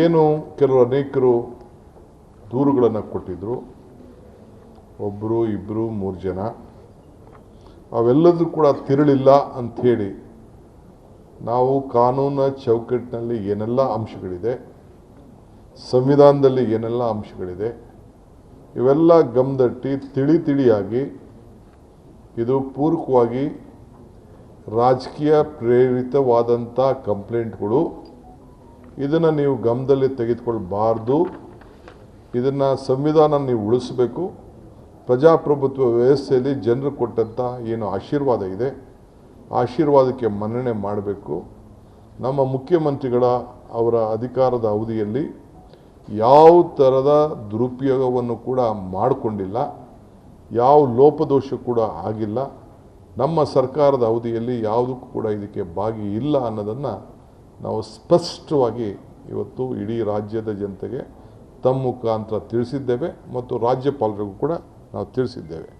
ಏನು ಕೆಲವು ಅನೇಕರು ದೂರುಗಳನ್ನು ಕೊಟ್ಟಿದ್ದರು ಒಬ್ಬರು ಇಬ್ಬರು ಮೂರು ಜನ. ಅವೆಲ್ಲದೂ ಕೂಡ ತಿರುಳಿಲ್ಲ ಅಂಥೇಳಿ ನಾವು ಕಾನೂನ ಚೌಕಟ್ಟಿನಲ್ಲಿ ಏನೆಲ್ಲ ಅಂಶಗಳಿದೆ, ಸಂವಿಧಾನದಲ್ಲಿ ಏನೆಲ್ಲ ಅಂಶಗಳಿದೆ, ಇವೆಲ್ಲ ಗಮದಟ್ಟಿ ತಿಳಿ ತಿಳಿಯಾಗಿ ಇದು ಪೂರಕವಾಗಿ ರಾಜಕೀಯ ಪ್ರೇರಿತವಾದಂಥ ಕಂಪ್ಲೇಂಟ್ಗಳು ಇದನ್ನು ನೀವು ಗಮನದಲ್ಲಿ ತೆಗೆದುಕೊಳ್ಬಾರ್ದು. ಇದನ್ನು ಸಂವಿಧಾನ ನೀವು ಉಳಿಸಬೇಕು. ಪ್ರಜಾಪ್ರಭುತ್ವ ವ್ಯವಸ್ಥೆಯಲ್ಲಿ ಜನರು ಕೊಟ್ಟಂಥ ಏನು ಆಶೀರ್ವಾದ ಇದೆ. ಆಶೀರ್ವಾದಕ್ಕೆ ಮನ್ನಣೆ ಮಾಡಬೇಕು. ನಮ್ಮ ಮುಖ್ಯಮಂತ್ರಿಗಳ ಅವರ ಅಧಿಕಾರದ ಅವಧಿಯಲ್ಲಿ ಯಾವ ಥರದ ದುರುಪಯೋಗವನ್ನು ಕೂಡ ಮಾಡಿಕೊಂಡಿಲ್ಲ. ಯಾವ ಲೋಪದೋಷ ಕೂಡ ಆಗಿಲ್ಲ. ನಮ್ಮ ಸರ್ಕಾರದ ಅವಧಿಯಲ್ಲಿ ಯಾವುದಕ್ಕೂ ಕೂಡ ಇದಕ್ಕೆ ಭಾಗಿ ಇಲ್ಲ ಅನ್ನೋದನ್ನು ನಾವು ಸ್ಪಷ್ಟವಾಗಿ ಇವತ್ತು ಇಡೀ ರಾಜ್ಯದ ಜನತೆಗೆ ತಮ್ಮ ಮುಖಾಂತರ ತಿಳಿಸಿದ್ದೇವೆ ಮತ್ತು ರಾಜ್ಯಪಾಲರಿಗೂ ಕೂಡ ನಾವು ತಿಳಿಸಿದ್ದೇವೆ.